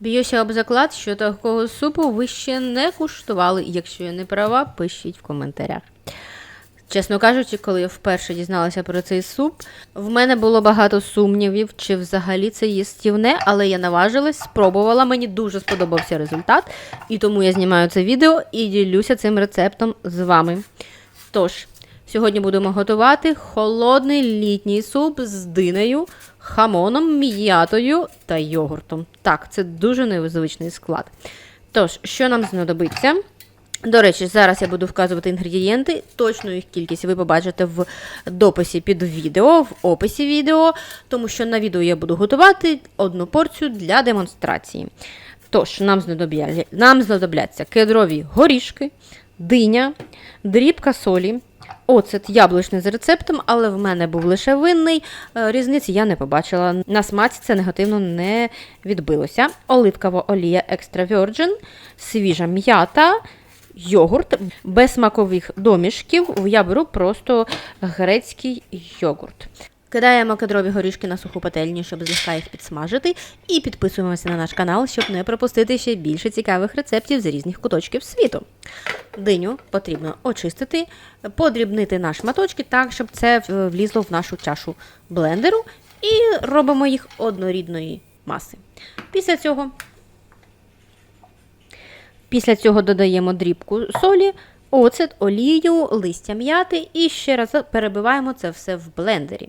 Б'юся об заклад, що такого супу ви ще не куштували. Якщо я не права, пишіть в коментарях. Чесно кажучи, коли я вперше дізналася про цей суп, в мене було багато сумнівів, чи взагалі це їстівне, але я наважилась, спробувала, мені дуже сподобався результат, і тому я знімаю це відео і ділюся цим рецептом з вами. Тож, сьогодні будемо готувати холодний літній суп з динею, хамоном, м'ятою та йогуртом. Так, це дуже незвичний склад. Тож, що нам знадобиться? До речі, зараз я буду вказувати інгредієнти. Точну їх кількість ви побачите в дописі під відео, в описі відео, тому що на відео я буду готувати одну порцію для демонстрації. Тож, нам, знадобля... нам знадобляться кедрові горішки, диня, дрібка солі, оцет яблучний з рецептом, але в мене був лише винний. е, Різниці я не побачила. На смаці це негативно не відбилося. Оливкова олія Extra Virgin, свіжа м'ята. Йогурт без смакових домішків. Я беру просто грецький йогурт. Кидаємо кедрові горішки на суху пательню, щоб злегка їх підсмажити, і підписуємося на наш канал, щоб не пропустити ще більше цікавих рецептів з різних куточків світу. Диню потрібно очистити, подрібнити на шматочки так, щоб це е, влізло в нашу чашу блендеру, і робимо їх однорідної маси. Після цього Після цього додаємо дрібку солі, оцет, олію, листя м'яти і ще раз перебиваємо це все в блендері.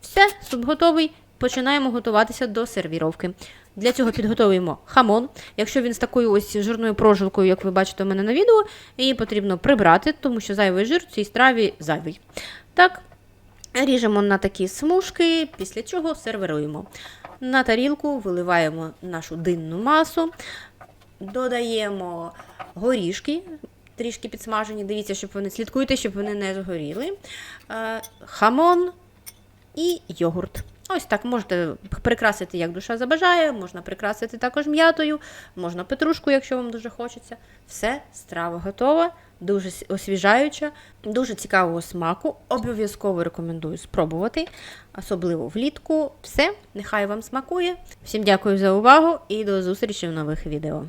Все, суп готовий. Починаємо готуватися до сервіровки. Для цього підготовуємо хамон. Якщо він з такою ось жирною прожилкою, як ви бачите у мене на відео, її потрібно прибрати, тому що зайвий жир в цій страві зайвий. Так, ріжемо на такі смужки, після чого сервіруємо. На тарілку виливаємо нашу динну масу, додаємо горішки, трішки підсмажені. Дивіться, щоб вони слідкуйте, щоб вони не згоріли. Е, Хамон і йогурт. Ось так можете прикрасити, як душа забажає, можна прикрасити також м'ятою, можна петрушку, якщо вам дуже хочеться. Все, страва готова, дуже освіжаюча, дуже цікавого смаку. Обов'язково рекомендую спробувати, особливо влітку. Все, нехай вам смакує. Всім дякую за увагу і до зустрічі в нових відео.